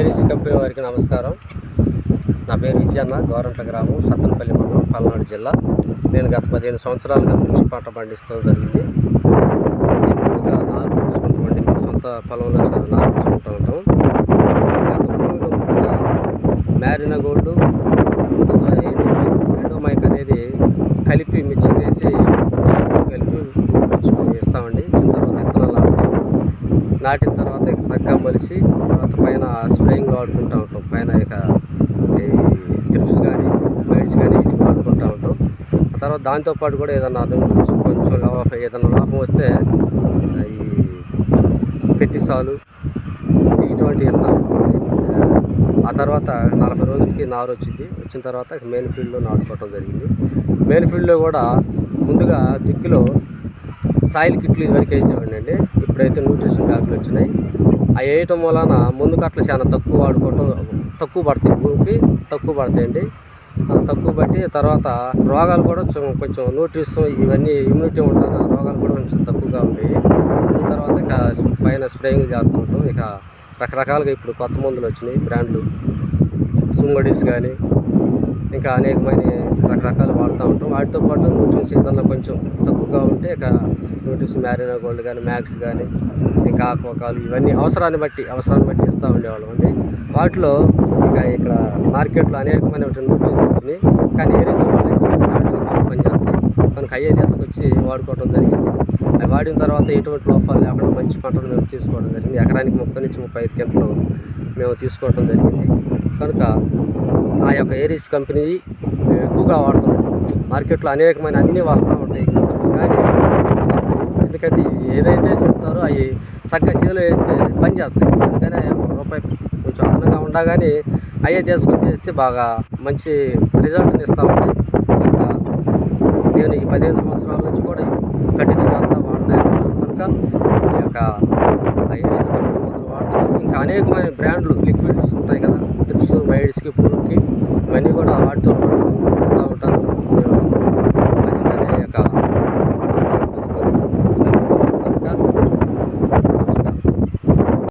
ఏరీసీ company వారికి నమస్కారం. నా పేరు విజయన్న గోరంట్ల గ్రామం సత్తనపల్లి మండలం పల్నాడు జిల్లా. నేను గత పదిహేను సంవత్సరాలుగా మిర్చి పంట పండిస్తూ జరిగింది. అయితే ముందుగా నారు పోసుకుంటామండి సొంత పొలంలో నారు పూసుకుంటూ ఉంటాం. మ్యారిన గోల్డ్ ఎండోమైక్ అనేది కలిపి మిక్సింగ్ చేసి కలిపి పూసుకొని ఇస్తామండి. ఇచ్చిన తర్వాత విత్తనాలు నాటిన తర్వాత ఇక సగ్గా మలిసి తర్వాత పైన స్ప్రేయింగ్ వాడుకుంటూ ఉంటాం. పైన ఇక త్రిప్స్ కానీ మైడ్స్ కానీ ఇటు వాడుకుంటూ ఉంటాం. ఆ తర్వాత దాంతోపాటు కూడా ఏదన్నా అదనం చూసి కొంచెం లాభం ఏదైనా లాభం వస్తే ఈ పెట్టిసాలు ఇటువంటి ఇస్తాం ఆ తర్వాత నలభై రోజులకి నారు వచ్చింది. వచ్చిన తర్వాత మెయిన్ ఫీల్డ్లో నాటుకోవటం జరిగింది. మెయిన్ ఫీల్డ్లో కూడా ముందుగా దిక్కులో సాయిల్ కిట్లు ఇదివరకు వేసేవాడిని అండి. ఇప్పుడైతే న్యూట్రిషన్ బ్యాగులు వచ్చినాయి. అవి వేయటం వలన ముందు కట్టలు చాలా తక్కువ వాడుకోవటం తక్కువ పడతాయి. భూమికి తక్కువ పడతాయండి. తక్కువ పట్టి తర్వాత రోగాలు కూడా కొంచెం న్యూట్రిస్ ఇవన్నీ ఇమ్యూనిటీ ఉంటాను ఆ రోగాలు కూడా కొంచెం తక్కువగా ఉండేవి తర్వాత ఇక పైన స్ప్రేయింగ్ చేస్తూ ఉంటాం. ఇక రకరకాలుగా ఇప్పుడు కొత్త మందులు వచ్చినాయి. బ్రాండ్లు సుంగడీస్ కానీ ఇంకా అనేకమైన రకరకాలు వాడుతూ ఉంటాం. వాటితో పాటు న్యూట్రిన్స్ ఏదన్నా కొంచెం తక్కువగా ఉంటే ఇక న్యూట్రిన్స్ మ్యారినా గోల్డ్ కానీ మ్యాక్స్ కానీ ఇంకా ఆక్వాకాలు ఇవన్నీ అవసరాన్ని బట్టి అవసరాన్ని బట్టి ఇస్తూ ఉండేవాళ్ళం. అండి వాటిలో ఇంకా ఇక్కడ మార్కెట్లో అనేకమైన నోటీసులు వచ్చినాయి కానీ ఏరీస్ వాళ్ళకి కొంచెం బ్రాండ్గా పనిచేస్తాయి మనకు అయ్యే తీసుకొచ్చి వాడుకోవడం జరిగింది. అవి వాడిన తర్వాత ఎటువంటి లోపాలు లేకుండా మంచి పంటలు మేము తీసుకోవడం జరిగింది. ఎకరానికి ముప్పై నుంచి ముప్పై ఐదు గంటలు మేము తీసుకోవడం జరిగింది. కనుక ఆ యొక్క ఏరీస్ కంపెనీ ఎక్కువగా వాడుతున్నాం మార్కెట్లో అనేకమైన అన్నీ వస్తూ ఉంటాయి. కానీ ఎందుకంటే ఏదైతే చెప్తారో అవి చక్కగా చేలో వేస్తే పని చేస్తాయి. అందుకనే ఒక రూపాయి కొంచెం అదనంగా ఉండగానే అయ్యే తీసుకొచ్చి వేస్తే బాగా మంచి రిజల్ట్ని ఇస్తూ ఉంటాయి కనుక నేను ఈ పదిహేను సంవత్సరాల నుంచి కూడా కంటిన్యూ చేస్తూ వాడుతాను కనుక ఈ యొక్క ఐఎస్ కంపెనీ మందులు వాడుతున్నాను ఇంకా అనేకమైన బ్రాండ్లు లిక్విడ్స్ ఉంటాయి కదా. ట్రిప్స్ మైడ్స్కి పూర్కి ఇవన్నీ కూడా వాటితో పాటు ఇస్తూ ఉంటాను